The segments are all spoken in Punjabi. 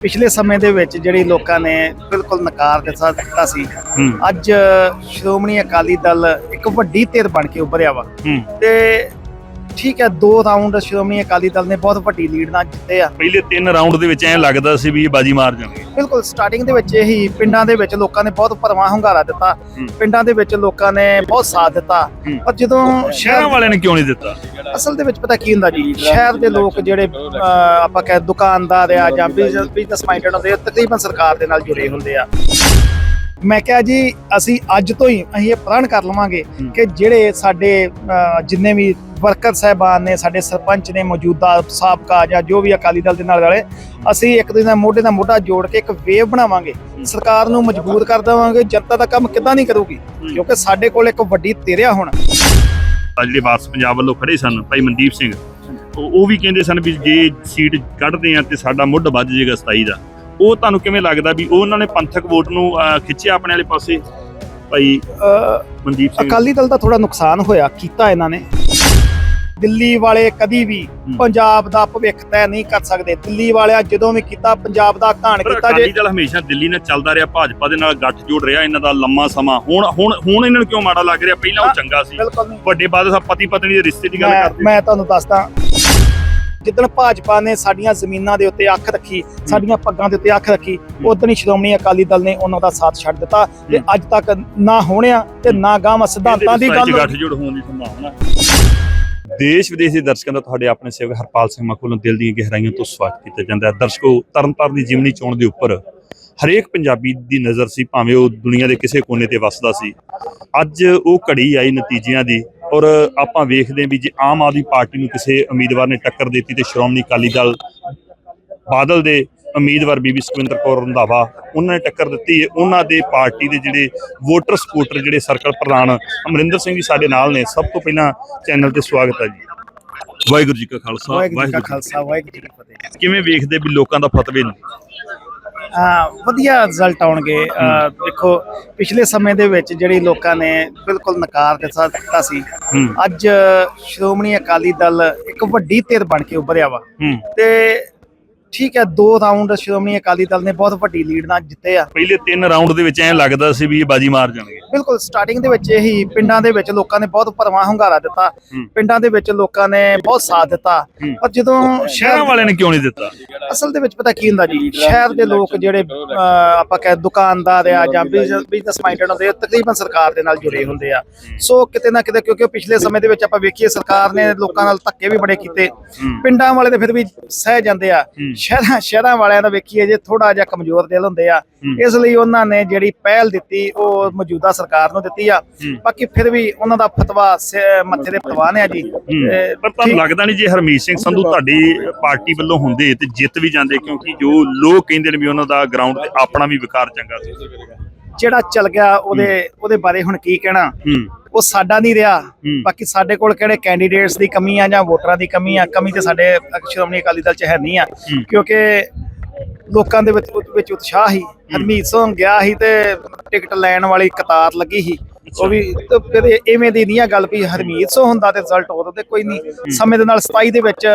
ਪਿਛਲੇ ਸਮੇਂ ਦੇ ਵਿੱਚ ਜਿਹੜੀ ਲੋਕਾਂ ਨੇ ਬਿਲਕੁਲ ਨਕਾਰ ਦਿੱਤਾ ਦਿੱਤਾ ਸੀ ਅੱਜ ਸ਼੍ਰੋਮਣੀ ਅਕਾਲੀ ਦਲ ਇੱਕ ਵੱਡੀ ਧਿਰ ਬਣ ਕੇ ਉੱਭਰਿਆ ਵਾ। ਤੇ ਠੀਕ ਹੈ ਦੋ ਰਾਉਂਡ ਸ਼੍ਰੋਮਣੀ ਅਕਾਲੀ ਦਲ ਨੇ ਬਹੁਤ ਵੱਡੀ ਲੀਡ ਨਾਲ ਜਿੱਤੇ ਆ। ਪਹਿਲੇ ਤਿੰਨ ਰਾਉਂਡ ਦੇ ਵਿੱਚ ਐਂ ਲੱਗਦਾ ਸੀ ਵੀ ਇਹ ਬਾਜੀ ਮਾਰ ਜਾਣਗੇ। ਬਿਲਕੁਲ ਸਟਾਰਟਿੰਗ ਦੇ ਵਿੱਚ ਇਹੀ ਪਿੰਡਾਂ ਦੇ ਵਿੱਚ ਲੋਕਾਂ ਨੇ ਬਹੁਤ ਭਰਵਾਂ ਹੁੰਗਾਰਾ ਦਿੱਤਾ। ਪਿੰਡਾਂ ਦੇ ਵਿੱਚ ਲੋਕਾਂ ਨੇ ਬਹੁਤ ਸਾਥ ਦਿੱਤਾ। ਪਰ ਜਦੋਂ ਸ਼ਹਿਰਾਂ ਵਾਲਿਆਂ ਨੇ ਕਿਉਂ ਨਹੀਂ ਦਿੱਤਾ? ਅਸਲ ਦੇ ਵਿੱਚ ਪਤਾ ਕੀ ਹੁੰਦਾ ਜੀ? ਸ਼ਹਿਰ ਦੇ ਲੋਕ ਜਿਹੜੇ ਆਪਾਂ ਕਹੇ ਦੁਕਾਨਦਾਰ ਆ ਜਾਂ ਬਿਜ਼ਨਸ ਮਾਈਂਡਡ ਹੁੰਦੇ ਆ ਤਕਰੀਬਨ ਸਰਕਾਰ ਦੇ ਨਾਲ ਜੁੜੇ ਹੁੰਦੇ ਆ। ਮੈਂ ਕਿਹਾ ਜੀ ਅਸੀਂ ਅੱਜ ਤੋਂ ਹੀ ਅਸੀਂ ਇਹ ਪ੍ਰਣ ਕਰ ਲਵਾਂਗੇ। ਕਿ ਜਿਹੜੇ ਸਾਡੇ ਜਿੰਨੇ ਵੀ ਵਰਕਰ ਸਹਿਬਾਨ ਨੇ ਸਾਡੇ ਸਰਪੰਚ ਨੇ ਮੌਜੂਦਾ ਸਾਬਕਾ ਜਾਂ ਜੋ ਵੀ ਅਕਾਲੀ ਦਲ ਦੇ ਨਾਲ ਵਾਲੇ ਅਸੀਂ ਇੱਕ ਦੂਜੇ ਨਾਲ ਮੋਢੇ ਨਾਲ ਮੋਢਾ ਜੋੜ ਕੇ ਇੱਕ ਵੇਵ ਬਣਾਵਾਂਗੇ। ਸਰਕਾਰ ਨੂੰ ਮਜਬੂਰ ਕਰ ਦੇਵਾਂਗੇ ਜਨਤਾ ਦਾ ਕੰਮ ਕਿੱਦਾਂ ਨਹੀਂ ਕਰੂਗੀ? ਕਿਉਂਕਿ ਸਾਡੇ ਕੋਲ ਇੱਕ ਵੱਡੀ ਤੇਰਿਆ ਹੁਣ। ਜਿਹੜੇ ਵਾਰਸ ਪੰਜਾਬ ਵੱਲੋਂ ਖੜੇ ਸਨ ਭਾਈ ਮਨਦੀਪ ਸਿੰਘ। ਉਹ ਵੀ ਕਹਿੰਦੇ ਸਨ ਵੀ ਜੇ ਸੀਟ ਕੱਢਦੇ ਆ ਤੇ ਸਾਡਾ ਮੁੱਢ ਵੱਜ ਜਾਏਗਾ 27 ਦਾ। ਉਹ ਤੁਹਾਨੂੰ ਕਿਵੇਂ ਲੱਗਦਾ ਵੀ ਉਹ ਉਹਨਾਂ ਨੇ ਪੰਥਕ ਵੋਟ ਨੂੰ ਖਿੱਚਿਆ ਆਪਣੇ ਵਾਲੇ ਪਾਸੇ? ਭਾਈ ਮਨਦੀਪ ਸਿੰਘ। ਅਕਾਲੀ ਦਲ ਦਾ ਥੋੜਾ ਨੁਕਸਾਨ ਹੋਇਆ ਕੀਤਾ ਇਹਨਾਂ ਨੇ। ਦਿੱਲੀ ਵਾਲੇ ਕਦੀ ਵੀ। ਪੰਜਾਬ ਦਾ ਭਵਿੱਖ ਤੈਅ ਨਹੀਂ ਕਰ ਸਕਦੇ। ਦਿੱਲੀ ਵਾਲਿਆਂ ਜਦੋਂ ਵੀ ਕੀਤਾ ਪੰਜਾਬ ਦਾ ਘਾਣ ਕੀਤਾ ਅਕਾਲੀ ਜੇ ਦਲ ਹਮੇਸ਼ਾ ਦਿੱਲੀ ਨਾਲ ਚੱਲਦਾ ਰਿਹਾ ਭਾਜਪਾ ਦੇ ਨਾਲ ਗੱਠ ਜੋੜ ਰਿਹਾ ਇਹਨਾਂ ਦਾ ਲੰਮਾ ਸਮਾਂ। ਹੁਣ ਹੁਣ ਹੁਣ ਇਹਨਾਂ ਨੂੰ ਕਿਉਂ ਮਾੜਾ ਲੱਗ ਰਿਹਾ? ਪਹਿਲਾਂ ਉਹ ਚੰਗਾ ਸੀ। ਬਿਲਕੁਲ ਨਹੀਂ। ਵੱਡੇ ਬਾਦਲ ਸਾਹਿਬ ਪਤੀ ਪਤਨੀ ਦੇ ਰਿਸ਼ਤੇ ਦੀ ਗੱਲ ਮੈਂ ਕਰਦੇ ਮੈਂ ਤੁਹਾਨੂੰ ਦੱਸਦਾ ਜਿੱਦਣ ਭਾਜਪਾ ਨੇ ਸਾਡੀਆਂ ਜ਼ਮੀਨਾਂ ਦੇ ਉੱਤੇ ਅੱਖ ਰੱਖੀ ਸਾਡੀਆਂ ਪੱਗਾਂ ਦੇ ਉੱਤੇ ਅੱਖ ਰੱਖੀ ਉਦੋਂ ਹੀ ਸ਼੍ਰੋਮਣੀ ਅਕਾਲੀ ਦਲ ਨੇ ਉਹਨਾਂ ਦਾ ਸਾਥ ਛੱਡ ਦਿੱਤਾ ਤੇ ਹੂੰ। ਅੱਜ ਤੱਕ ਨਾ ਹੋਣਿਆ ਤੇ ਨਾ ਗਾਵਾਂ ਸਿਧਾਂਤਾਂ ਦੀ ਗੱਲ ਗੱਠ ਜੋੜ ਹੋਣ ਦੀ ਸੰਭਾਵਨਾ ਦੇਸ਼ ਵਿਦੇਸ਼ ਦੇ ਦਰਸ਼ਕਾਂ ਦਾ ਤੁਹਾਡੇ ਆਪਣੇ ਸੇਵਕ ਹਰਪਾਲ ਸਿੰਘ ਮੱਖੂ ਦਿਲ ਦੀਆਂ ਗਹਿਰਾਈਆਂ ਤੋਂ ਸਵਾਗਤ ਕੀਤਾ ਜਾਂਦਾ ਹੈ। ਦਰਸ਼ਕੋ, ਤਰਨਤਾਰਨ ਦੀ ਜਿਮਨੀ ਚੋਣ ਦੇ ਉੱਪਰ ਹਰੇਕ ਪੰਜਾਬੀ ਦੀ ਨਜ਼ਰ ਸੀ, ਭਾਵੇਂ ਉਹ ਦੁਨੀਆ ਦੇ ਕਿਸੇ ਕੋਨੇ ਤੇ ਵੱਸਦਾ ਸੀ। ਅੱਜ ਉਹ ਘੜੀ ਆਈ ਨਤੀਜਿਆਂ ਦੀ ਔਰ ਆਪਾਂ ਵੇਖਦੇ ਹਾਂ ਵੀ ਜੇ ਆਮ ਆਦਮੀ ਪਾਰਟੀ ਨੂੰ ਕਿਸੇ ਉਮੀਦਵਾਰ ਨੇ ਟੱਕਰ ਦਿੱਤੀ ਤੇ ਸ਼੍ਰੋਮਣੀ ਅਕਾਲੀ ਦਲ ਬਾਦਲ ਦੇ ਉਮੀਦਵਾਰ ਬੀਬੀ ਸੁਖਵਿੰਦਰ ਕੌਰ ਰੰਧਾਵਾ ਉਹਨਾਂ ਨੇ ਟੱਕਰ ਦਿੱਤੀ ਹੈ। ਉਹਨਾਂ ਦੇ ਪਾਰਟੀ ਦੇ ਜਿਹੜੇ ਵੋਟਰ ਸਪੋਰਟਰ ਜਿਹੜੇ ਸਰਕਲ ਪ੍ਰਧਾਨ ਅਮਰਿੰਦਰ ਸਿੰਘ ਜੀ ਸਾਡੇ ਨਾਲ ਨੇ। ਸਭ ਤੋਂ ਪਹਿਲਾਂ ਚੈਨਲ ਤੇ ਸਵਾਗਤ ਹੈ ਜੀ। ਵਾਹਿਗੁਰੂ ਜੀ ਕਾ ਖਾਲਸਾ ਵਾਹਿਗੁਰੂ ਜੀ ਕਾ ਖਾਲਸਾ ਵਾਹਿਗੁਰੂ ਜੀ ਕੀ ਫਤਿਹ। ਫਤਿਹ। ਕਿਵੇਂ ਵੇਖਦੇ ਵੀ ਲੋਕਾਂ ਦਾ ਫਤਵੇ ਨੂੰ? ਵਧੀਆ ਰਿਜ਼ਲਟ ਆਉਣਗੇ। ਦੇਖੋ ਪਿਛਲੇ ਸਮੇਂ ਦੇ ਵਿੱਚ ਜਿਹੜੀ ਲੋਕਾਂ ਨੇ ਬਿਲਕੁਲ ਨਕਾਰ ਦਿੱਤਾ ਦਿੱਤਾ ਸੀ। ਅੱਜ ਸ਼੍ਰੋਮਣੀ ਅਕਾਲੀ ਦਲ ਇੱਕ ਵੱਡੀ ਧਿਰ ਬਣ ਕੇ ਉੱਭਰਿਆ ਵਾ। ਤੇ ਠੀਕ ਹੈ ਦੋ ਰਾਉਂਡ ਸ਼੍ਰੋਮਣੀ ਅਕਾਲੀ ਦਲ ਨੇ ਬਹੁਤ ਵੱਡੀ ਲੀਡ ਨਾਲ ਜਿੱਤੇ ਆ। ਪਹਿਲੇ ਤਿੰਨ ਰਾਉਂਡ ਦੇ ਵਿੱਚ ਐਂ ਲੱਗਦਾ ਸੀ ਵੀ ਇਹ ਬਾਜੀ ਮਾਰ ਜਾਣਗੇ। ਬਿਲਕੁਲ ਸਟਾਰਟਿੰਗ ਦੇ ਵਿੱਚ ਇਹੀ ਪਿੰਡਾਂ ਦੇ ਵਿੱਚ ਲੋਕਾਂ ਨੇ ਬਹੁਤ ਭਰਵਾਂ ਹੁੰਗਾਰਾ ਦਿੱਤਾ। ਪਿੰਡਾਂ ਦੇ ਵਿੱਚ ਲੋਕਾਂ ਨੇ ਬਹੁਤ ਸਾਥ ਦਿੱਤਾ। ਪਰ ਜਦੋਂ ਸ਼ਹਿਰਾਂ ਵਾਲਿਆਂ ਨੇ ਕਿਉਂ ਨਹੀਂ ਦਿੱਤਾ? ਅਸਲ ਦੇ ਵਿੱਚ ਪਤਾ ਕੀ ਹੁੰਦਾ ਜੀ? ਸ਼ਹਿਰ ਦੇ ਲੋਕ ਜਿਹੜੇ ਆਪਾਂ ਕਹੇ ਦੁਕਾਨਦਾਰ ਆ ਜਾਂ ਬਿਜ਼ਨਸ ਮਾਈਂਡਡ ਹੁੰਦੇ ਆ ਤਕਰੀਬਨ ਸਰਕਾਰ ਦੇ ਨਾਲ ਜੁੜੇ ਹੁੰਦੇ ਆ। ਸੋ ਕਿਤੇ ਨਾ ਕਿਤੇ ਕਿਉਂਕਿ ਪਿਛਲੇ ਸਮੇਂ ਦੇ ਵਿੱਚ ਆਪਾਂ ਵੇਖੀਏ ਸਰਕਾਰ ਨੇ ਲੋਕਾਂ ਨਾਲ ਧੱਕੇ ਵੀ ਬੜੇ ਕੀਤੇ। ਪਿੰਡਾਂ ਵਾਲੇ ਤੇ ਫਿਰ ਵੀ ਸਹਿ ਜਾਂਦੇ ਆ। ਸ਼ਹਿਰਾਂ ਸ਼ਹਿਰਾਂ ਵਾਲਿਆਂ ਦਾ ਵੇਖੀਏ ਜੇ ਥੋੜਾ ਜਿਹਾ ਕਮਜ਼ੋਰ ਦਿਲ ਹੁੰਦੇ ਆ। ਇਸ ਲਈ ਉਹਨਾਂ ਨੇ ਜਿਹੜੀ ਪਹਿਲ ਦਿੱਤੀ ਉਹ ਮੌਜੂਦਾ ਸਰਕਾਰ ਨੂੰ ਦਿੱਤੀ ਆ। ਬਾਕੀ ਫਿਰ ਵੀ ਉਹਨਾਂ ਦਾ ਫਤਵਾ ਮੱਥੇ ਦੇ ਪਰਵਾਨ ਆ ਜੀ। ਪਰ ਤੁਹਾਨੂੰ ਲੱਗਦਾ ਨਹੀਂ ਜੇ ਹਰਮੀਤ ਸਿੰਘ ਸੰਧੂ ਤੁਹਾਡੀ ਪਾਰਟੀ ਵੱਲੋਂ ਹੁੰਦੇ ਤੇ ਜਿੱਤ ਵੀ ਜਾਂਦੇ ਕਿਉਂਕਿ ਜੋ ਲੋਕ ਕਹਿੰਦੇ ਨੇ ਵੀ ਉਹਨਾਂ ਦਾ ਗਰਾਊਂਡ ਤੇ ਆਪਣਾ ਵੀ ਵਿਕਾਰ ਚੰਗਾ ਸੀ। ਜਿਹੜਾ ਚੱਲ ਗਿਆ ਉਹਦੇ ਉਹਦੇ ਬਾਰੇ ਹੁਣ ਕੀ ਕਹਿਣਾ? ਉਹ ਸਾਡਾ ਨਹੀਂ ਰਿਹਾ। ਬਾਕੀ ਸਾਡੇ ਕੋਲ ਕਿਹੜੇ ਕੈਂਡੀਡੇਟਸ ਦੀ ਕਮੀ ਆ ਜਾਂ ਵੋਟਰਾਂ ਦੀ ਕਮੀ ਆ ਕਮੀ ਤੇ ਸਾਡੇ ਸ਼੍ਰੋਮਣੀ ਅਕਾਲੀ ਦਲ ਚ ਹੈ ਨਹੀਂ ਆ। ਕਿਉਂਕਿ ਲੋਕਾਂ ਦੇ ਵਿੱਚ ਵਿੱਚ ਉਤਸ਼ਾਹ ਹੀ। ਹਰਮੀਤ ਸਿੰਘ ਗਿਆ ਸੀ ਤੇ ਟਿਕਟ ਲੈਣ ਵਾਲੀ ਕਤਾਰ ਲੱਗੀ ਸੀ। ਉਹ ਵੀ ਫਿਰ ਐਵੇਂ ਦੀ ਨਹੀਂ ਆ ਗੱਲ ਵੀ ਹਰਮੀਤ ਸਿੰਘ ਹੁੰਦਾ ਤੇ ਰਿਜ਼ਲਟ ਉਦੋਂ ਤੇ ਕੋਈ ਨਹੀਂ। ਸਮੇਂ ਦੇ ਨਾਲ 27 ਦੇ ਵਿੱਚ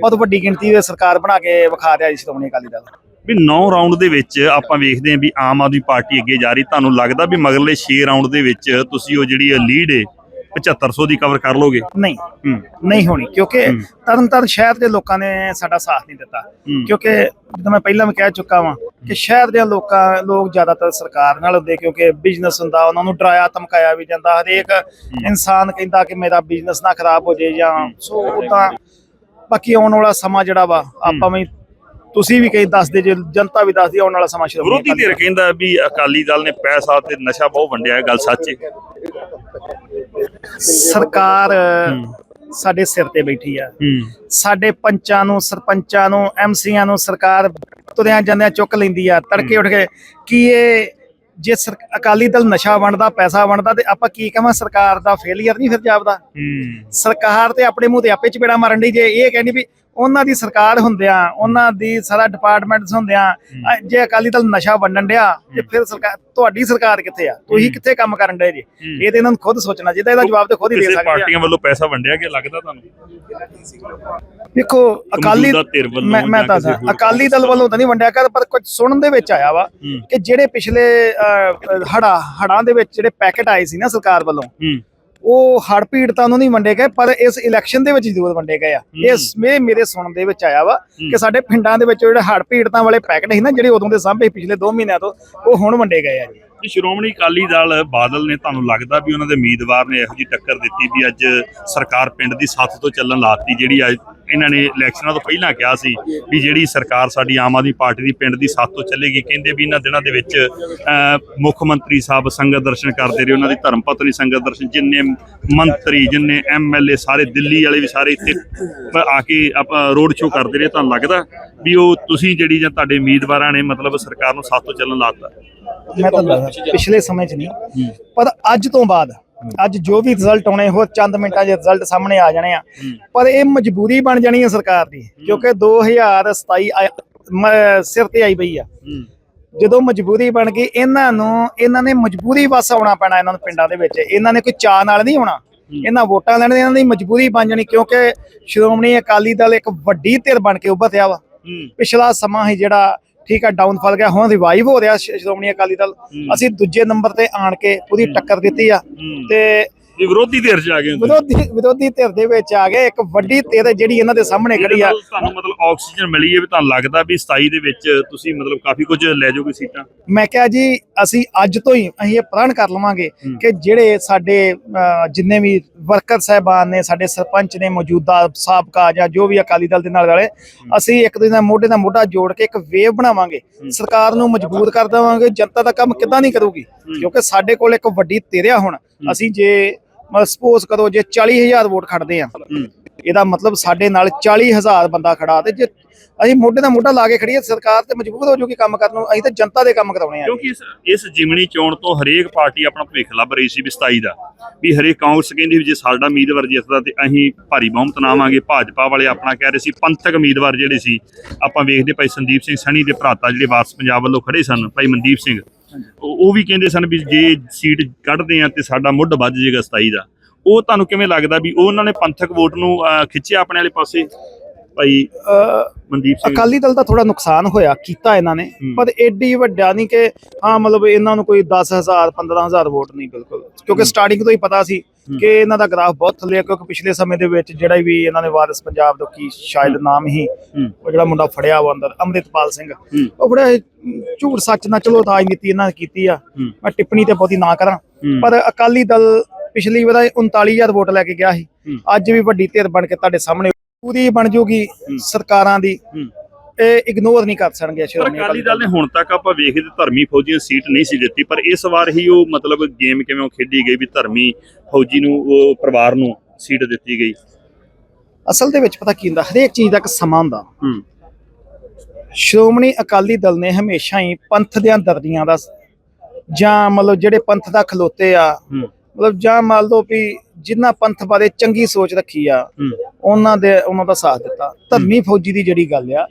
ਬਹੁਤ ਵੱਡੀ ਗਿਣਤੀ ਦੇ ਸਰਕਾਰ ਬਣਾ ਕੇ ਵਿਖਾ ਰਿਹਾ ਜੀ ਸ਼੍ਰੋਮਣੀ ਅਕਾਲੀ ਦਲ। ਵੀ 9 ਰਾਉਂਡ ਦੇ ਵਿੱਚ ਆਪਾਂ ਵੇਖਦੇ ਹਾਂ ਵੀ ਆਮ ਆਦਮੀ ਪਾਰਟੀ ਅੱਗੇ ਜਾ ਰਹੀ। ਤੁਹਾਨੂੰ ਲੱਗਦਾ ਵੀ ਮਗਰਲੇ 6 ਰਾਉਂਡ ਦੇ ਵਿੱਚ ਤੁਸੀਂ ਉਹ ਜਿਹੜੀ ਲੀਡ ਹੈ 7500 ਦੀ ਕਵਰ ਕਰ ਲੋਗੇ ਨਹੀਂ। ਨਹੀਂ ਹੋਣੀ ਕਿਉਂਕਿ। ਤਰਨਤਾਰਨ ਸ਼ਹਿਰ ਦੇ ਲੋਕਾਂ ਨੇ ਸਾਡਾ ਸਾਥ ਨਹੀਂ ਦਿੱਤਾ। ਕਿਉਂਕਿ ਜਿੱਦਾਂ ਮੈਂ ਪਹਿਲਾਂ ਵੀ ਕਹਿ ਚੁੱਕਾ ਵਾਂ ਕਿ ਸ਼ਹਿਰ ਦੇ ਲੋਕਾਂ ਲੋਕ ਜ਼ਿਆਦਾਤਰ ਸਰਕਾਰ ਨਾਲ ਹੁੰਦੇ ਕਿਉਂਕਿ ਬਿਜ਼ਨਸ ਹੁੰਦਾ ਉਹਨਾਂ ਨੂੰ ਡਰਾਇਆ ਧਮਕਾਇਆ ਵੀ ਜਾਂਦਾ। ਹਰੇਕ ਇਨਸਾਨ ਕਹਿੰਦਾ ਕਿ ਮੇਰਾ ਬਿਜ਼ਨਸ ਨਾ ਖਰਾਬ ਹੋ ਜਾਏ ਜਾਂ ਸੋ ਉਦਾਂ ਬਾਕੀ ਆਉਣ ਵਾਲਾ ਸਮਾਂ ਜਿਹੜਾ ਵਾ ਆਪਾਂ ਵੀ ਤੁਸੀਂ ਵੀ ਕਈ ਦੱਸਦੇ ਜੇ ਜਨਤਾ ਵੀ ਦੱਸਦੀ ਆਉਣ ਵਾਲਾ ਸਮਾਂ ਸ਼ੁਰੂ ਵਿਰੋਧੀ ਧਿਰ ਕਹਿੰਦਾ ਵੀ ਅਕਾਲੀ ਦਲ ਨੇ ਪੈਸਾ ਤੇ ਨਸ਼ਾ ਬਹੁਤ ਵੰਡਿਆ ਹੈ ਗੱਲ ਸੱਚ ਹੈ ਸਰਕਾਰ ਸਾਡੇ ਸਿਰ ਤੇ ਬੈਠੀ ਆ। ਸਾਡੇ ਪੰਚਾਂ ਨੂੰ ਸਰਪੰਚਾਂ ਨੂੰ ਐਮਸੀਆਂ ਨੂੰ ਸਰਕਾਰ ਤੁਰਿਆਂ ਜਾਂਦਿਆਂ ਚੁੱਕ ਲੈਂਦੀ ਆ ਤੜਕੇ ਉੱਠ ਕੇ ਕੀ ਇਹ ਜੇ ਸਰ- ਅਕਾਲੀ ਦਲ ਨਸ਼ਾ ਵੰਡਦਾ ਪੈਸਾ ਵੰਡਦਾ ਤੇ ਆਪਾਂ ਕੀ ਕਹਾਂ ਸਰਕਾਰ ਦਾ ਫੇਲਿਅਰ ਨਹੀਂ ਫਿਰ ਜਾਪਦਾ। ਸਰਕਾਰ ਤੇ ਆਪਣੇ ਮੂੰਹ ਤੇ ਆਪੇ ਚਪੇੜਾ ਮਾਰਨ ਦੀ ਜੇ ਇਹ ਕਹਿੰਦੀ ਵੀ ਉਹਨਾਂ ਦੀ ਸਰਕਾਰ ਹੁੰਦਿਆਂ ਉਹਨਾਂ ਦੀ ਸਾਰਾ ਡਿਪਾਰਟਮੈਂਟਸ ਹੁੰਦਿਆਂ ਅ, ਜੇ ਅਕਾਲੀ ਦਲ ਨਸ਼ਾ ਵੰਡਣ ਡਿਆ ਤੇ ਫਿਰ ਸਰਕਾਰ ਤੁਹਾਡੀ ਸਰਕਾਰ ਕਿੱਥੇ ਆ? ਤੁਸੀਂ ਕਿੱਥੇ ਕੰਮ ਕਰਨ ਡਏ ਜੀ? ਇਹ ਤੇ ਇਹਨਾਂ ਨੂੰ ਖੁਦ ਸੋਚਣਾ ਚਾਹੀਦਾ ਇਹਦਾ ਜਵਾਬ ਤੇ ਖੁਦ ਹੀ ਦੇ ਕਿਸੇ ਸਕਦੇ ਆ। ਪਾਰਟੀਆਂ ਵੱਲੋਂ ਪੈਸਾ ਵੰਡਿਆ ਗਿਆ ਲੱਗਦਾ ਤੁਹਾਨੂੰ? ਵੇਖੋ ਅਕਾਲੀ ਮੌਜੂਦਾ ਧਿਰ ਵੱਲੋਂ ਮੈਂ ਮੈਂ ਜਾਂ ਤਾਂ ਕਿਸੇ ਹੋਰ ਅਕਾਲੀ ਦਲ ਵੱਲੋਂ ਤਾਂ ਨਹੀਂ ਵੰਡਿਆ ਕਰ ਪਰ ਕੁਝ ਸੁਣਨ ਦੇ ਵਿੱਚ ਆਇਆ ਵਾ ਹੂੰ। ਕਿ ਜਿਹੜੇ ਪਿਛਲੇ ਹੜਾ ਹੜਾਂ ਦੇ ਵਿੱਚ ਜਿਹੜੇ ਪੈਕੇਟ ਆਏ ਸੀ ਨਾ ਸਰਕਾਰ ਵੱਲੋਂ ਹੂੰ। ਉਹ ਹੜ ਪੀੜਤਾਂ ਨੂੰ ਨਹੀਂ ਵੰਡੇ ਗਏ ਪਰ ਇਸ ਇਲੈਕਸ਼ਨ ਦੇ ਵਿੱਚ ਜ਼ਰੂਰ ਵੰਡੇ ਗਏ ਆ। ਇਸ ਮੇ ਮੇਰੇ ਸੁਣਨ ਦੇ ਵਿੱਚ ਆਇਆ ਵਾ ਕਿ ਸਾਡੇ ਪਿੰਡਾਂ ਦੇ ਵਿੱਚ ਜਿਹੜੇ ਹੜ ਪੀੜਤਾਂ ਵਾਲੇ ਪੈਕੇਟ ਸੀ ਨਾ ਜਿਹੜੇ ਉਦੋਂ ਦੇ ਸਾਂਭੇ ਪਿਛਲੇ 2 ਮਹੀਨਿਆਂ ਤੋਂ ਉਹ ਹੁਣ ਵੰਡੇ ਗਏ ਆ ਜੀ। ਸ਼੍ਰੋਮਣੀ ਅਕਾਲੀ ਦਲ ਬਾਦਲ ਨੇ ਤੁਹਾਨੂੰ ਲੱਗਦਾ ਵੀ ਉਹਨਾਂ ਦੇ ਉਮੀਦਵਾਰ ਨੇ ਇਹੋ ਜੀ ਟੱਕਰ ਦਿੱਤੀ ਵੀ ਅੱਜ ਸਰਕਾਰ ਪਿੰਡ ਦੀ ਸੱਥ ਤੋਂ ਚੱਲਣ ਲਾਤੀ, ਜਿਹੜੀ ਅੱਜ ਇਹਨਾਂ ਨੇ ਇਲੈਕਸ਼ਨਾਂ ਤੋਂ ਪਹਿਲਾਂ ਕਿਹਾ ਸੀ ਵੀ ਜਿਹੜੀ ਸਰਕਾਰ ਸਾਡੀ ਆਮ ਆਦਮੀ ਪਾਰਟੀ ਦੀ ਪਿੰਡ ਦੀ ਸੱਥ ਤੋਂ ਚੱਲੇਗੀ, ਕਹਿੰਦੇ ਵੀ ਇਹਨਾਂ ਦਿਨਾਂ ਦੇ ਵਿੱਚ ਮੁੱਖ ਮੰਤਰੀ ਸਾਹਿਬ ਸੰਗਤ ਦਰਸ਼ਨ ਕਰਦੇ ਰਹੇ, ਉਹਨਾਂ ਦੀ ਧਰਮ ਪਤਨੀ ਸੰਗਤ ਦਰਸ਼ਨ, ਜਿੰਨੇ ਮੰਤਰੀ, ਜਿੰਨੇ ਐਮਐਲਏ ਸਾਰੇ ਦਿੱਲੀ ਵਾਲੇ ਵੀ ਸਾਰੇ ਇੱਥੇ ਆ ਕੇ ਆਪਾਂ ਰੋਡ ਸ਼ੋਅ ਕਰਦੇ ਰਹੇ, ਤੁਹਾਨੂੰ ਲੱਗਦਾ ਵੀ ਉਹ ਤੁਸੀਂ ਜਿਹੜੀ ਜਾਂ ਤੁਹਾਡੇ ਉਮੀਦਵਾਰਾਂ ਨੇ ਮਤਲਬ ਸਰਕਾਰ ਨੂੰ ਸੱਥ ਤੋਂ ਚੱਲਣ ਲਾਤਾ? ਮੈਂ ਤਾਂ ਦੱਸਦਾ, ਪਿਛਲੇ ਸਮੇਂ 'ਚ ਨਹੀਂ ਪਰ ਅੱਜ ਤੋਂ ਬਾਅਦ ਅੱਜ ਜੋ ਵੀ ਰਿਜ਼ਲਟ ਆਉਣੇ ਹੋਰ ਚੰਦ ਮਿੰਟਾਂ 'ਚ ਰਿਜ਼ਲਟ ਸਾਹਮਣੇ ਆ ਜਾਣੇ ਆ ਪਰ ਇਹ ਮਜਬੂਰੀ ਬਣ ਜਾਣੀ ਹੈ ਸਰਕਾਰ ਦੀ ਕਿਉਂਕਿ 2027 ਆਇਆ- ਮ- ਸਿਰ ਤੇ ਆਈ ਪਈ ਆ। ਜਦੋਂ ਮਜਬੂਰੀ ਬਣ ਗਈ ਇਹਨਾਂ ਨੂੰ ਇਹਨਾਂ ਨੇ ਮਜਬੂਰੀ ਵਸ ਆਉਣਾ ਪੈਣਾ ਇਹਨਾਂ ਨੂੰ ਪਿੰਡਾਂ ਦੇ ਵਿੱਚ। ਇਹਨਾਂ ਨੇ ਕੋਈ ਚਾਹ ਨਾਲ ਨਹੀਂ ਆਉਣਾ। ਇਹਨਾਂ ਵੋਟਾਂ ਲੈਣ ਦੀ ਇਹਨਾਂ ਦੀ ਮਜਬੂਰੀ ਬਣ ਜਾਣੀ ਕਿਉਂਕਿ ਸ਼੍ਰੋਮਣੀ ਅਕਾਲੀ ਦਲ ਇੱਕ ਵੱਡੀ ਧਿਰ ਬਣ ਕੇ ਉੱਭਰਿਆ ਵਾ। ਪਿਛਲਾ ਸਮਾਂ ਹੀ ਜਿਹੜਾ ਠੀਕ ਆ ਡਾਊਨਫਾਲ ਗਿਆ। ਹੁਣ ਰਿਵਾਈਵ ਹੋ ਰਿਹਾ ਸ਼੍ਰੋਮਣੀ ਅਕਾਲੀ ਦਲ। ਅਸੀਂ ਦੂਜੇ ਨੰਬਰ ਤੇ ਆਣ ਕੇ ਪੂਰੀ ਟੱਕਰ ਦਿੱਤੀ ਆ। ਤੇ ਇਹ ਵਿਰੋਧੀ ਧਿਰ ਚ ਆ ਗਏ ਹੋ। ਵਿਰੋਧੀ ਵਿਰੋਧੀ ਧਿਰ ਦੇ ਵਿੱਚ ਆ ਗਏ। ਇੱਕ ਵੱਡੀ ਧਿਰ ਜਿਹੜੀ ਇਹਨਾਂ ਦੇ ਸਾਹਮਣੇ ਖੜੀ ਆ। ਨਾਲ ਤੁਹਾਨੂੰ ਮਤਲਬ ਆਕਸੀਜਨ ਮਿਲੀ ਹੈ ਵੀ ਤੁਹਾਨੂੰ ਲੱਗਦਾ ਵੀ 27 ਦੇ ਵਿੱਚ ਤੁਸੀਂ ਮਤਲਬ ਕਾਫੀ ਕੁਝ ਲੈ ਜਾਓਗੇ ਸੀਟਾਂ? ਮੈਂ ਕਿਹਾ ਜੀ ਅਸੀਂ ਅੱਜ ਤੋਂ ਹੀ ਅਸੀਂ ਇਹ ਪ੍ਰਣ ਕਰ ਲਵਾਂਗੇ ਕਿ ਜਿਹੜੇ ਸਾਡੇ ਅਹ, ਜਿੰਨੇ ਵੀ ਵਰਕਰ ਸਹਿਬਾਨ ਨੇ ਸਾਡੇ ਸਰਪੰਚ ਨੇ ਮੌਜੂਦਾ ਸਾਬਕਾ ਜਾਂ ਜੋ ਵੀ ਅਕਾਲੀ ਦਲ ਦੇ ਨਾਲ ਵਾਲੇ ਅਸੀਂ ਇੱਕ ਦੂਜੇ ਨਾਲ ਮੋਢੇ ਨਾਲ ਮੋਢਾ ਜੋੜ ਕੇ ਇੱਕ ਵੇਵ ਬਣਾਵਾਂਗੇ। ਸਰਕਾਰ ਨੂੰ ਮਜ਼ਬੂਤ ਕਰ ਦੇਵਾਂਗੇ ਜਨਤਾ ਦਾ ਕੰਮ ਕਿੱਦਾਂ ਨਹੀਂ ਕਰੂਗੀ। ਕਿਉਂਕਿ ਸਾਡੇ ਕੋਲ ਇੱਕ ਵੱਡੀ ਧਿਰਿਆ ਹੁਣ। ਅਸੀਂ ਜੇ ਸਪੋਜ਼ ਕਰੋ ਜੇ 40000 ਵੋਟ ਖੜਦੇ ਆ ਇਹਦਾ ਮਤਲਬ ਸਾਡੇ ਨਾਲ 40000 ਬੰਦਾ ਖੜਾ ਤੇ ਜੇ ਅਸੀਂ ਮੋਢੇ ਨਾਲ ਮੋਢਾ ਲਾ ਕੇ ਖੜੀਏ ਸਰਕਾਰ ਤੇ ਮਜਬੂਰ ਹੋ ਜੂਗੀ ਕੰਮ ਕਰਨ ਨੂੰ ਅਸੀਂ ਤਾਂ ਜਨਤਾ ਦੇ ਕੰਮ ਕਰਾਉਣੇ ਆ। ਕਿਉਂਕਿ ਇਸ ਇਸ ਜਿਮਣੀ ਚੋਣ ਤੋਂ ਹਰੇਕ ਪਾਰਟੀ ਆਪਣਾ ਭਵਿੱਖ ਲੱਭ ਰਹੀ ਸੀ ਵੀ 27 ਦਾ ਵੀ ਹਰੇਕ ਕਾਂਗਰਸ ਕਹਿੰਦੀ ਵੀ ਜੇ ਸਾਡਾ ਉਮੀਦਵਾਰ ਜਿੱਤਦਾ ਤੇ ਅਸੀਂ ਭਾਰੀ ਬਹੁਮਤ ਨਾਵਾਂਗੇ ਭਾਜਪਾ ਵਾਲੇ ਆਪਣਾ ਕਹਿ ਰਹੇ ਸੀ ਪੰਥਕ ਉਮੀਦਵਾਰ ਜਿਹੜੇ ਸੀ ਆਪਾਂ ਵੇਖਦੇ ਭਾਈ ਸੰਦੀਪ ਸਿੰਘ ਸਣੀ ਦੇ ਭਰਾਤਾ ਜਿਹੜੇ ਵਾਰਸ ਪੰਜਾਬ ਵੱਲੋਂ ਖੜੇ ਸਨ ਭਾਈ ਮਨਦੀਪ ਸਿੰਘ। ਉਹ ਉਹ ਵੀ ਕਹਿੰਦੇ ਸਨ ਵੀ ਜੇ ਸੀਟ ਕੱਢਦੇ ਆ ਤੇ ਸਾਡਾ ਮੁੱਢ ਵੱਜ ਜਾਏਗਾ 27 ਦਾ। ਉਹ ਤੁਹਾਨੂੰ ਕਿਵੇਂ ਲੱਗਦਾ ਵੀ ਉਹਨਾਂ ਨੇ ਪੰਥਕ ਵੋਟ ਨੂੰ ਅਹ, ਖਿੱਚਿਆ ਆਪਣੇ ਵਾਲੇ ਪਾਸੇ? ਭਾਈ ਮਨਦੀਪ ਸਿੰਘ ਅਕਾਲੀ ਦਲ ਦਾ ਥੋੜਾ ਨੁਕਸਾਨ ਹੋਇਆ ਕੀਤਾ ਇਹਨਾਂ ਨੇ। ਪਰ ਏਡੀ ਵੱਡਾ ਨਹੀਂ ਕਿ ਹਾਂ ਮਤਲਬ ਇਹਨਾਂ ਨੂੰ ਕੋਈ 10000 15000 ਵੋਟ ਨਹੀਂ ਬਿਲਕੁਲ ਕਿਉਂਕਿ ਸਟਾਰਟਿੰਗ ਤੋਂ ਹੀ ਪਤਾ ਸੀ ਕਿ ਇਹਨਾਂ ਦਾ ਗ੍ਰਾਫ ਬਹੁਤ ਥੱਲੇ ਆ ਕਿਉਂਕਿ ਪਿਛਲੇ ਸਮੇਂ ਦੇ ਵਿੱਚ ਜਿਹੜਾ ਵੀ ਇਹਨਾਂ ਨੇ ਵਾਰਿਸ ਪੰਜਾਬ ਤੋਂ ਕੀ ਸ਼ਾਇਦ ਨਾਮ ਹੀ। ਉਹ ਜਿਹੜਾ ਮੁੰਡਾ ਫੜਿਆ ਵਾ ਅੰਦਰ ਅੰਮ੍ਰਿਤਪਾਲ ਸਿੰਘ। ਉਹ ਬੜਾ ਝੂਠ ਸੱਚ ਨਾਲ ਚਲੋ ਰਾਜਨੀਤੀ ਇਹਨਾਂ ਨੇ ਕੀਤੀ ਆ। ਮੈਂ ਟਿੱਪਣੀ ਤੇ ਬਹੁਤੀ ਨਾ ਕਰਾਂ। ਪਰ ਅਕਾਲੀ ਦਲ ਪਿਛਲੀ ਵਾਰ 39000 ਵੋਟ ਲੈ ਕੇ ਗਿਆ ਸੀ। ਅੱਜ ਵੀ ਵੱਡੀ ਧਿਰ ਬਣ ਕੇ ਤੁਹਾਡੇ ਸਾਹਮਣੇ ਪੂਰੀ ਬਣ ਜੂਗੀ ਸਰਕਾਰਾਂ ਦੀ। ਇਹ ਇਗਨੋਰ ਨਹੀਂ ਕਰ ਸਕਣਗੇ ਸ਼੍ਰੋਮਣੀ ਅਕਾਲੀ ਦਲ ਨੇ ਹੁਣ ਤੱਕ ਆਪਾਂ ਵੇਖਦੇ ਤੇ ਧਰਮੀ ਫੌਜੀਆਂ ਸੀਟ ਨਹੀਂ ਸੀ ਦਿੱਤੀ ਪਰ ਇਸ ਵਾਰ ਹੀ ਉਹ ਮਤਲਬ ਗੇਮ ਕਿਵੇਂ ਉਹ ਖੇਡੀ ਗਈ ਵੀ ਧਰਮੀ ਫੌਜੀ ਨੂੰ ਉਹ ਪਰਿਵਾਰ ਨੂੰ ਸੀਟ ਦਿੱਤੀ ਗਈ। ਅਸਲ ਦੇ ਵਿੱਚ ਪਤਾ ਕੀ ਹੁੰਦਾ ਹਰੇਕ ਚੀਜ਼ ਦਾ ਇੱਕ ਸਮਾਂ ਹੁੰਦਾ। ਸ਼੍ਰੋਮਣੀ ਅਕਾਲੀ ਦਲ ਨੇ ਹਮੇਸ਼ਾ ਹੀ ਪੰਥ ਦੀਆਂ ਦਰਦੀਆਂ ਦਾ ਜਾਂ ਮਤਲਬ ਜਿਹੜੇ ਪੰਥ ਦਾ ਖਲੋਤੇ ਆ ਮਤਲਬ ਜਾਂ ਮੰਨ ਲਓ ਵੀ ਜਿਨ੍ਹਾਂ ਪੰਥ ਬਾਰੇ ਚੰਗੀ ਸੋਚ ਰੱਖੀ ਆ ਉਹਨਾਂ ਦੇ ਉਹਨਾਂ ਦਾ ਸਾਥ ਦਿੱਤਾ। ਧਰਮੀ ਫੌਜੀ ਦੀ ਜਿਹੜੀ ਗੱਲ ਆ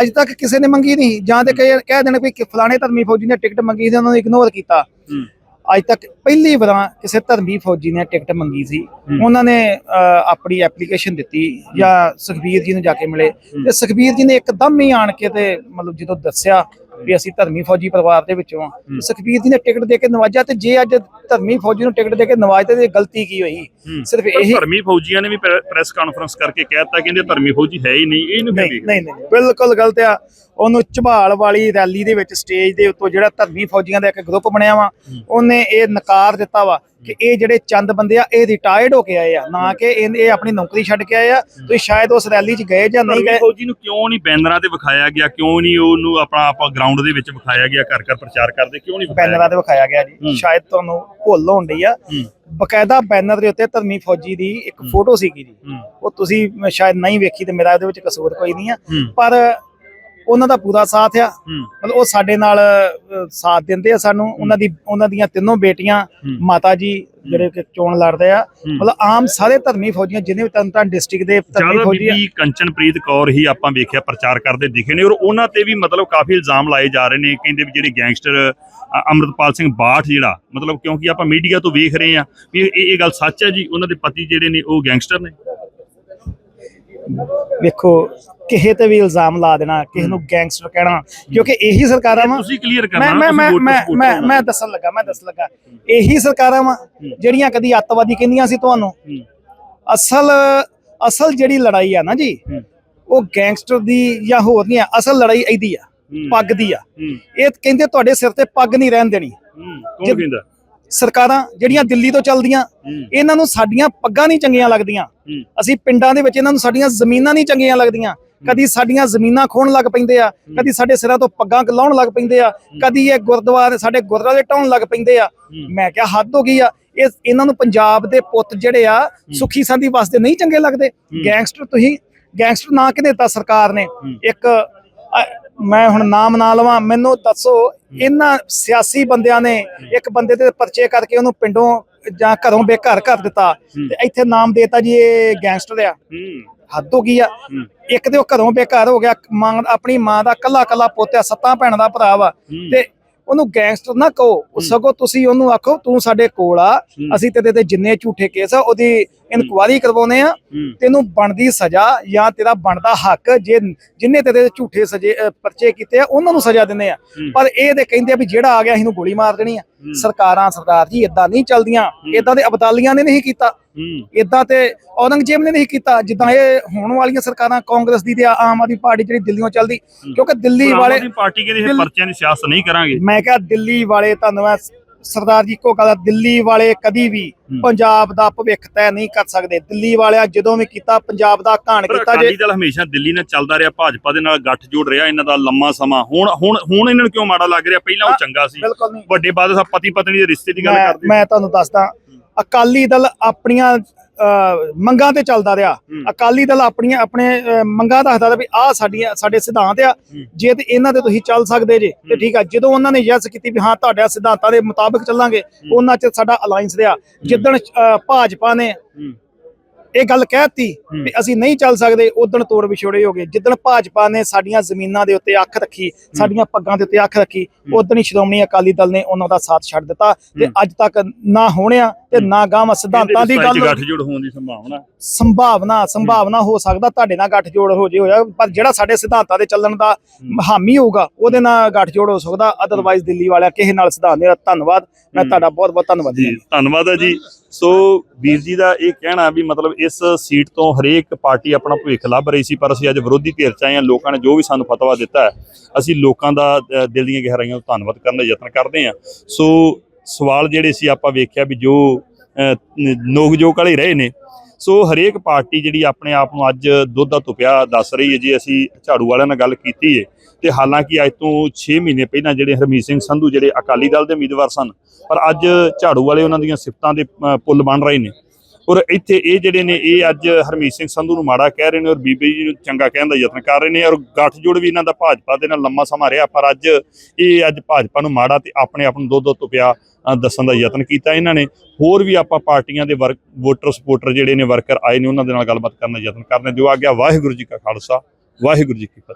ਅੱਜ ਤੱਕ ਕਿਸੇ ਨੇ ਮੰਗੀ ਨਹੀਂ। ਜਾਂ ਤੇ ਕਹੇ ਕਹਿ ਦੇਣ ਵੀ ਕਿ ਫਲਾਣੇ ਧਰਮੀ ਫੌਜੀ ਨੇ ਟਿਕਟ ਮੰਗੀ ਸੀ ਉਹਨਾਂ ਨੂੰ ਇਗਨੋਰ ਕੀਤਾ। ਅੱਜ ਤੱਕ ਪਹਿਲੀ ਵਾਰ ਕਿਸੇ ਧਰਮੀ ਫੌਜੀ ਨੇ ਟਿਕਟ ਮੰਗੀ ਸੀ। ਉਹਨਾਂ ਨੇ ਆਪਣੀ ਐਪਲੀਕੇਸ਼ਨ ਦਿੱਤੀ ਜਾਂ ਸੁਖਬੀਰ ਜੀ ਨੂੰ ਜਾ ਕੇ ਮਿਲੇ। ਤੇ ਸੁਖਬੀਰ ਜੀ ਨੇ ਇੱਕਦਮ ਹੀ ਆਣ ਕੇ ਤੇ ਮਤਲਬ ਜਦੋਂ ਦੱਸਿਆ ਵੀ ਅਸੀਂ ਧਰਮੀ ਫੌਜੀ ਪਰਿਵਾਰ ਦੇ ਵਿੱਚੋਂ ਆ। ਸੁਖਬੀਰ ਜੀ ਨੇ ਟਿਕਟ ਦੇ ਕੇ ਨਵਾਜਿਆ ਤੇ ਜੇ ਅੱਜ ਧਰਮੀ ਫੌਜੀ ਨੂੰ ਟਿਕਟ ਦੇ ਕੇ ਨਵਾਜਦੇ ਤੇ ਗਲਤੀ ਕੀ ਹੋਈ। ਸਿਰਫ ਇਹੀ ਧਰਮੀ ਫੌਜੀਆਂ ਨੇ ਵੀ ਪ੍ਰੈਸ ਕਾਨਫਰੰਸ ਕਰਕੇ ਕਹਿਤਾ ਕਹਿੰਦੇ ਧਰਮੀ ਫੌਜੀ ਹੈ ਹੀ ਨਹੀਂ ਇਹਨੂੰ ਨਹੀਂ ਨਹੀਂ ਬਿਲਕੁਲ ਗਲਤ ਆ। ਉਹਨੂੰ ਝਬਾਲ ਵਾਲੀ ਰੈਲੀ ਦੇ ਵਿੱਚ ਸਟੇਜ ਦੇ ਉੱਤੋਂ ਜਿਹੜਾ ਧਰਮੀ ਫੌਜੀਆਂ ਦਾ ਇੱਕ ਗਰੁੱਪ ਬਣਿਆ ਵਾ ਉਹਨੇ ਇਹ ਨਕਾਰ ਦਿੱਤਾ ਵਾ ਕਿ ਇਹ ਜਿਹੜੇ ਚੰਦ ਬੰਦੇ ਆ ਇਹ ਰਿਟਾਇਰਡ ਹੋ ਕੇ ਆਏ ਆ। ਨਾ ਕਿ ਇਹ ਆਪਣੀ ਨੌਕਰੀ ਛੱਡ ਕੇ ਆਏ ਆ ਤੁਸੀਂ ਸ਼ਾਇਦ ਉਸ ਰੈਲੀ 'ਚ ਗਏ ਜਾਂ ਨਹੀਂ ਗਏ। ਫੌਜੀ ਨੂੰ ਕਿਉਂ ਨਹੀਂ ਬੈਨਰਾਂ ਤੇ ਵਿਖਾਇਆ ਗਿਆ? ਕਿਉਂ ਨਹੀਂ ਉਹਨੂੰ ਆਪਣਾ ਆਪਾਂ ਗਰਾਊਂਡ ਦੇ ਵਿੱਚ ਵਿਖਾਇਆ ਗਿਆ ਘਰ ਘਰ ਪ੍ਰਚਾਰ ਕਰਦੇ ਕਿਉਂ ਨਹੀਂ ਬੈਨਰਾਂ ਤੇ ਵਿਖਾਇਆ ਗਿਆ ਜੀ। ਸ਼ਾਇਦ ਤੁਹਾਨੂੰ ਭੁੱਲ ਹੋਣ ਡਈ ਆ ਬਕਾਇਦਾ ਬੈਨਰ ਦੇ ਉੱਤੇ ਧਰਮੀ ਫੌਜੀ ਦੀ ਇੱਕ ਫੋਟੋ ਸੀਗੀ ਜੀ। ਉਹ ਤੁਸੀਂ ਸ਼ਾਇਦ ਨਹੀਂ ਵੇਖੀ ਤੇ ਮੇਰਾ ਇਹਦੇ ਵਿੱਚ ਕਸੂਰ ਕੋਈ ਨਹੀਂ ਆ। ਪਰ ਉਹਨਾਂ ਦਾ ਪੂਰਾ ਸਾਥ ਆ। ਮਤਲਬ ਉਹ ਸਾਡੇ ਨਾਲ ਸਾਥ ਦਿੰਦੇ ਆ ਸਾਨੂੰ। ਉਹਨਾਂ ਦੀ ਉਹਨਾਂ ਦੀਆਂ ਤਿੰਨੋਂ ਬੇਟੀਆਂ। ਮਾਤਾ ਜੀ ਜਿਹੜੇ ਕਿ ਚੋਣ ਲੜਦੇ ਆ। ਮਤਲਬ ਆਮ ਸਾਰੇ ਧਰਮੀ ਫੌਜੀਆਂ ਜਿੰਨੇ ਵੀ ਤਰਨਤਾਰਨ ਡਿਸਟ੍ਰਿਕਟ ਦੇ ਧਰਮੀ ਫੌਜੀ ਆ। ਕੰਚਨਪ੍ਰੀਤ ਕੌਰ ਹੀ ਆਪਾਂ ਵੇਖਿਆ ਪ੍ਰਚਾਰ ਕਰਦੇ ਦਿਖੇ ਨੇ। ਔਰ ਉਹਨਾਂ ਤੇ ਵੀ ਮਤਲਬ ਕਾਫੀ ਇਲਜ਼ਾਮ ਲਾਏ ਜਾ ਰਹੇ ਨੇ। ਕਹਿੰਦੇ ਵੀ ਜਿਹੜੇ ਗੈਂਗਸਟਰ ਅੰਮ੍ਰਿਤਪਾਲ ਸਿੰਘ ਬਾਠ ਜਿਹੜਾ ਮਤਲਬ ਕਿਉਂਕਿ ਆਪਾਂ ਮੀਡੀਆ ਤੋਂ ਵੇਖ ਰਹੇ ਆ ਵੀ ਇਹ ਇਹ ਗੱਲ ਸੱਚ ਹੈ ਜੀ? ਉਹਨਾਂ ਦੇ ਪਤੀ ਜਿਹੜੇ ਨੇ ਉਹ ਗੈਂਗਸਟਰ ਨੇ? ਵੇਖੋ ਕਿਸੇ ਤੇ ਵੀ ਇਲਜ਼ਾਮ ਲਾ ਦੇਣਾ ਕਿਸੇ ਨੂੰ ਗੈਂਗਸਟਰ ਕਹਿਣਾ ਕਿਉਂਕਿ ਇਹੀ ਸਰਕਾਰਾਂ ਵਾ। ਤੁਸੀਂ ਕਲੀਅਰ ਕਰਨਾ ਮੈਂ ਮੈਂ ਮੈਂ ਮੈਂ ਦੱਸਣ ਲੱਗਾ ਮੈਂ ਦੱਸਣ ਲੱਗਾ। ਇਹੀ ਸਰਕਾਰਾਂ ਵਾ ਜਿਹੜੀਆਂ ਕਦੀ ਅੱਤਵਾਦੀ ਕਹਿੰਦੀਆਂ ਸੀ ਤੁਹਾਨੂੰ। ਅਸਲ ਅਸਲ ਜਿਹੜੀ ਲੜਾਈ ਆ ਨਾ ਜੀ। ਉਹ ਗੈਂਗਸਟਰ ਦੀ ਜਾਂ ਹੋਰ ਨਹੀਂ ਆ ਅਸਲ ਲੜਾਈ ਇਹਦੀ ਆ। ਪੱਗ ਦੀ ਆ। ਇਹ ਕਹਿੰਦੇ ਤੁਹਾਡੇ ਸਿਰ ਤੇ ਪੱਗ ਨਹੀਂ ਰਹਿਣ ਦੇਣੀ। ਕੌਣ ਕਹਿੰਦਾ? ਸਰਕਾਰਾਂ ਜਿਹੜੀਆਂ ਦਿੱਲੀ ਤੋਂ ਚੱਲਦੀਆਂ ਇਹਨਾਂ ਨੂੰ ਸਾਡੀਆਂ ਪੱਗਾਂ ਨਹੀਂ ਚੰਗੀਆਂ ਲੱਗਦੀਆਂ। ਅਸੀਂ ਪਿੰਡਾਂ ਦੇ ਵਿੱਚ ਇਹਨਾਂ ਨੂੰ ਸਾਡੀਆਂ ਜ਼ਮੀਨਾਂ ਨਹੀਂ ਚੰਗੀਆਂ ਲੱਗਦੀਆਂ। ਕਦੀ ਸਾਡੀਆਂ ਜ਼ਮੀਨਾਂ ਖੋਣ ਲੱਗ ਪੈਂਦੇ ਆ ਕਦੀ ਸਾਡੇ ਸਿਰਾਂ ਤੋਂ ਪੱਗਾਂ ਲਾਉਣ ਲੱਗ ਪੈਂਦੇ ਆ ਕਦੀ ਇਹ ਗੁਰਦੁਆਰੇ ਸਾਡੇ ਗੁਰਦੁਆਰੇ ਢਾਉਣ ਲੱਗ ਪੈਂਦੇ ਆ। ਮੈਂ ਕਿਹਾ ਹੱਦ ਹੋ ਗਈ ਆ ਇਹ ਇਹਨਾਂ ਨੂੰ ਪੰਜਾਬ ਦੇ ਪੁੱਤ ਜਿਹੜੇ ਆ ਸੁਖੀ ਸੰਦੀ ਵਾਸਤੇ ਨਹੀਂ ਚੰਗੇ ਲੱਗਦੇ। ਗੈਂਗਸਟਰ ਤੁਸੀਂ ਗੈਂਗਸਟਰ ਨਾਂ ਕਿ ਦਿੱਤਾ ਸਰਕਾਰ ਨੇ? ਇੱਕ ਮੈਂ ਹੁਣ ਨਾਮ ਨਾ ਲਵਾਂ ਮੈਨੂੰ ਦੱਸੋ ਇਹਨਾਂ ਸਿਆਸੀ ਬੰਦਿਆਂ ਨੇ ਇੱਕ ਬੰਦੇ ਦੇ ਪਰਚੇ ਕਰਕੇ ਉਹਨੂੰ ਪਿੰਡੋਂ ਜਾਂ ਘਰੋਂ ਬੇਘਰ ਕਰ ਦਿੱਤਾ। ਤੇ ਇੱਥੇ ਨਾਮ ਦੇਤਾ ਜੀ ਇਹ ਗੈਂਗਸਟਰ ਆ। ਹੱਦ ਹੋ ਗਈ ਆ। ਇੱਕ ਤੇ ਉਹ ਘਰੋਂ ਬੇਘਰ ਹੋ ਗਿਆ ਮਾਂ ਆਪਣੀ ਮਾਂ ਦਾ ਕੱਲਾ ਕੱਲਾ ਪੋਤਿਆ ਸੱਤਾਂ ਭੈਣਾਂ ਦਾ ਭਰਾ ਵਾ। ਤੇ ਉਹਨੂੰ ਗੈਂਗਸਟਰ ਨਾ ਕਹੋ ਸਗੋਂ ਤੁਸੀਂ ਉਹਨੂੰ ਆਖੋ ਤੂੰ ਸਾਡੇ ਕੋਲ ਆ। ਅਸੀਂ ਤੇਰੇ ਤੇ ਜਿੰਨੇ ਝੂਠੇ ਕੇਸ ਆ ਉਹਦੀ ਇਨਕੁਆਰੀ ਕਰਵਾਉਨੇ ਆ ਤੈਨੂੰ ਬਣਦੀ ਸਜ਼ਾ ਜਾਂ ਤੇਰਾ ਬਣਦਾ ਹੱਕ ਜੇ ਜਿੰਨੇ ਤੇਰੇ ਤੇ ਝੂਠੇ ਸਜੇ ਪਰਚੇ ਕੀਤੇ ਆ ਉਹਨਾਂ ਨੂੰ ਸਜ਼ਾ ਦਿੰਦੇ ਆ। ਪਰ ਇਹ ਤੇ ਕਹਿੰਦੇ ਆ ਵੀ ਜਿਹੜਾ ਆ ਗਿਆ ਇਹਨੂੰ ਗੋਲੀ ਮਾਰ ਦੇਣੀ ਆ। ਸਰਕਾਰਾਂ ਸਰਦਾਰ ਜੀ ਇਦਾਂ ਨਹੀਂ ਚੱਲਦੀਆਂ। ਇਦਾਂ ਦੇ ਅਬਦਾਲੀਆਂ ਨੇ ਨਹੀਂ ਕੀਤਾ। ਇਦਾਂ ਤੇ ਔਰੰਗਜ਼ੇਬ ਨੇ ਨਹੀਂ ਕੀਤਾ। ਜਿੱਦਾਂ ਇਹ ਹੋਣ ਵਾਲੀਆਂ ਸਰਕਾਰਾਂ ਕਾਂਗਰਸ ਦੀ ਤੇ ਆਮ ਆਦਮੀ ਪਾਰਟੀ ਜਿਹੜੀ ਦਿੱਲੀੋਂ ਚੱਲਦੀ ਕਿਉਂਕਿ ਦਿੱਲੀ ਵਾਲੇ ਪਾਰਟੀ ਕਹਿੰਦੇ ਇਹ ਪਰਚਿਆਂ ਦੀ ਸਿਆਸਤ ਨਹੀਂ ਕਰਾਂਗੇ। ਮੈਂ ਕਿਹਾ ਦਿੱਲੀ ਵਾਲੇ ਤੁਹਾਨੂੰ ਸਰਦਾਰ ਜੀ ਕੋ ਕਹਦਾ ਦਿੱਲੀ ਵਾਲੇ ਕਦੀ ਵੀ ਪੰਜਾਬ ਦਾ ਭਵਿੱਖ ਤੈਅ ਨਹੀਂ ਕਰ ਸਕਦੇ। ਦਿੱਲੀ ਵਾਲਿਆਂ ਜਦੋਂ ਵੀ ਕੀਤਾ ਪੰਜਾਬ ਦਾ ਘਾਣ ਕੀਤਾ ਜੇ ਅਕਾਲੀ ਦਲ ਹਮੇਸ਼ਾ ਦਿੱਲੀ ਨਾਲ ਚੱਲਦਾ ਰਿਹਾ ਭਾਜਪਾ ਦੇ ਨਾਲ ਗੱਠ ਜੋੜ ਰਿਹਾ ਇਹਨਾਂ ਦਾ ਲੰਮਾ ਸਮਾਂ। ਹੁਣ ਹੁਣ ਹੁਣ ਇਹਨਾਂ ਨੂੰ ਕਿਉਂ ਮਾੜਾ ਲੱਗ ਰਿਹਾ? ਪਹਿਲਾਂ ਉਹ ਚੰਗਾ ਸੀ। ਵੱਡੇ ਬਾਦਲ ਸਾਹਿਬ ਪਤੀ ਪਤਨੀ ਦੇ ਰਿਸ਼ਤੇ ਦੀ ਗੱਲ ਕਰਦੇ ਮੈਂ ਤੁਹਾਨੂੰ ਦੱਸਦਾ ਅਕਾਲੀ ਦਲ ਆਪਣੀਆਂ ਮੰਗਾਂ ਤੇ ਚੱਲਦਾ ਰਿਹਾ। ਅਕਾਲੀ ਦਲ ਆਪਣੀਆਂ ਆਪਣੇ ਮੰਗਾਂ ਦੱਸਦਾ ਰਿਹਾ ਵੀ ਆਹ ਸਾਡੀਆਂ ਸਾਡੇ ਸਿਧਾਂਤ ਆ। ਜੇ ਤੇ ਇਹਨਾਂ ਤੇ ਤੁਸੀਂ ਚੱਲ ਸਕਦੇ ਜੇ ਤੇ ਠੀਕ ਆ ਜਦੋਂ ਉਹਨਾਂ ਨੇ ਯੈਸ ਕੀਤੀ ਵੀ ਹਾਂ ਤੁਹਾਡੇ ਸਿਧਾਂਤਾਂ ਦੇ ਮੁਤਾਬਕ ਚੱਲਾਂਗੇ ਉਹਨਾਂ ਚ ਸਾਡਾ ਅਲਾਈਅੰਸ ਰਿਹਾ। ਜਿੱਦਣ ਭਾਜਪਾ ਨੇ। ਇਹ ਗੱਲ ਕਹਿਤੀ ਵੀ ਅਸੀਂ ਨਹੀਂ ਚੱਲ ਸਕਦੇ ਉਦੋਂ ਤੋੜ ਵਿਛੋੜੇ ਹੋ ਗਏ। ਜਿੱਦਣ ਭਾਜਪਾ ਨੇ ਸਾਡੀਆਂ ਜ਼ਮੀਨਾਂ ਦੇ ਉੱਤੇ ਅੱਖ ਰੱਖੀ ਸਾਡੀਆਂ ਪੱਗਾਂ ਦੇ ਉੱਤੇ ਅੱਖ ਰੱਖੀ ਉਦੋਂ ਹੀ ਸ਼੍ਰੋਮਣੀ ਅਕਾਲੀ ਦਲ ਨੇ ਉਹਨਾਂ ਦਾ ਸਾਥ ਛੱਡ ਦਿੱਤਾ ਤੇ ਅੱਜ ਤੱਕ ਨਾ ਹੋਣਿਆ ਤੇ ਨਾ ਗਾਵਾਂ ਸਿਧਾਂਤਾਂ ਦੀ ਗੱਲ ਗੱਠ ਜੋੜ ਹੋਣ ਦੀ ਸੰਭਾਵਨਾ। ਸੰਭਾਵਨਾ ਸੰਭਾਵਨਾ ਹੋ ਸਕਦਾ ਤੁਹਾਡੇ ਨਾਲ ਗੱਠਜੋੜ ਹੋ ਜੇ ਹੋਇਆ ਪਰ ਜਿਹੜਾ ਸਾਡੇ ਸਿਧਾਂਤਾਂ ਦੇ ਚੱਲਣ ਦਾ ਹਾਮੀ ਹੋਊਗਾ ਉਹਦੇ ਨਾਲ ਗੱਠਜੋੜ ਹੋ ਸਕਦਾ। ਅਦਰਵਾਈਜ਼ ਦਿੱਲੀ ਵਾਲਿਆਂ ਕਿਸੇ ਨਾਲ ਸਿਧਾਂਤ ਨਹੀਂ ਧੰਨਵਾਦ। ਮੈਂ ਤੁਹਾਡਾ ਬਹੁਤ ਬਹੁਤ ਧੰਨਵਾਦੀ ਹਾਂ। ਧੰਨਵਾਦ ਹੈ ਜੀ। ਸੋ ਵੀਰ ਜੀ ਦਾ ਇਹ ਕਹਿਣਾ ਵੀ ਮਤਲਬ ਇਸ ਸੀਟ ਤੋਂ ਹਰੇਕ ਪਾਰਟੀ ਆਪਣਾ ਭਵਿੱਖ ਲੱਭ ਰਹੀ ਸੀ ਪਰ ਅਸੀਂ ਅੱਜ ਵਿਰੋਧੀ ਧਿਰ ਚ ਆਏ ਹਾਂ ਲੋਕਾਂ ਨੇ ਜੋ ਵੀ ਸਾਨੂੰ ਫਤਵਾ ਦਿੱਤਾ ਅਸੀਂ ਲੋਕਾਂ ਦਾ ਦਿਲ ਦੀਆਂ ਗਹਿਰਾਈਆਂ ਤੋਂ ਧੰਨਵਾਦ ਕਰਨ ਦਾ ਯਤਨ ਕਰਦੇ ਹਾਂ। ਸੋ ਸਵਾਲ ਜਿਹੜੇ ਸੀ ਆਪਾਂ ਵੇਖਿਆ ਵੀ ਜੋ ਅ, ਵਾਲੇ ਰਹੇ ਨੇ। ਸੋ ਹਰੇਕ ਪਾਰਟੀ ਜਿਹੜੀ ਆਪਣੇ ਆਪ ਨੂੰ ਅੱਜ ਦੁੱਧ ਦਾ ਤੁਪਿਆ ਦੱਸ ਰਹੀ ਹੈ ਜੀ ਅਸੀਂ ਝਾੜੂ ਵਾਲਿਆਂ ਨਾਲ ਗੱਲ ਕੀਤੀ ਹੈ। ਤੇ ਹਾਲਾਂਕਿ ਅੱਜ ਤੋਂ 6 ਮਹੀਨੇ ਪਹਿਲਾਂ ਜਿਹੜੇ ਹਰਮੀਤ ਸਿੰਘ ਸੰਧੂ ਜਿਹੜੇ ਅਕਾਲੀ ਦਲ ਦੇ ਉਮੀਦਵਾਰ ਸਨ ਪਰ ਅੱਜ ਝਾੜੂ ਵਾਲੇ ਉਹਨਾਂ ਦੀਆਂ ਸਿਫਤਾਂ ਦੇ ਪੁੱਲ ਬਣ ਰਹੇ ਨੇ। ਔਰ ਇੱਥੇ ਇਹ ਜਿਹੜੇ ਨੇ ਇਹ ਅੱਜ ਹਰਮੀਤ ਸਿੰਘ ਸੰਧੂ ਨੂੰ ਮਾੜਾ ਕਹਿ ਰਹੇ ਨੇ ਔਰ ਬੀਬੀ ਜੀ ਨੂੰ ਚੰਗਾ ਕਹਿਣ ਦਾ ਯਤਨ ਕਰ ਰਹੇ ਨੇ ਔਰ ਗੱਠਜੋੜ ਵੀ ਇਹਨਾਂ ਦਾ ਭਾਜਪਾ ਦੇ ਨਾਲ ਲੰਮਾ ਸਮਾਂ ਰਿਹਾ ਪਰ ਅੱਜ ਇਹ ਅੱਜ ਭਾਜਪਾ ਨੂੰ ਮਾੜਾ ਤੇ ਆਪਣੇ ਆਪ ਨੂੰ ਦੁੱਧ ਦੋ ਤੁਪਿਆ ਅ, ਦੱਸਣ ਦਾ ਯਤਨ ਕੀਤਾ ਇਹਨਾਂ ਨੇ। ਹੋਰ ਵੀ ਆਪਾਂ ਪਾਰਟੀਆਂ ਦੇ ਵਰਕ ਵੋਟਰ ਸਪੋਰਟਰ ਜਿਹੜੇ ਨੇ ਵਰਕਰ ਆਏ ਨੇ ਉਹਨਾਂ ਦੇ ਨਾਲ ਗੱਲਬਾਤ ਕਰਨ ਦਾ ਯਤਨ ਕਰਦੇ ਹਾਂ। ਜੋ ਆ ਗਿਆ ਵਾਹਿਗੁਰੂ ਜੀ ਕਾ ਖਾਲਸਾ ਵਾਹਿਗੁਰੂ ਜੀ ਕੀ ਫਤਿਹ।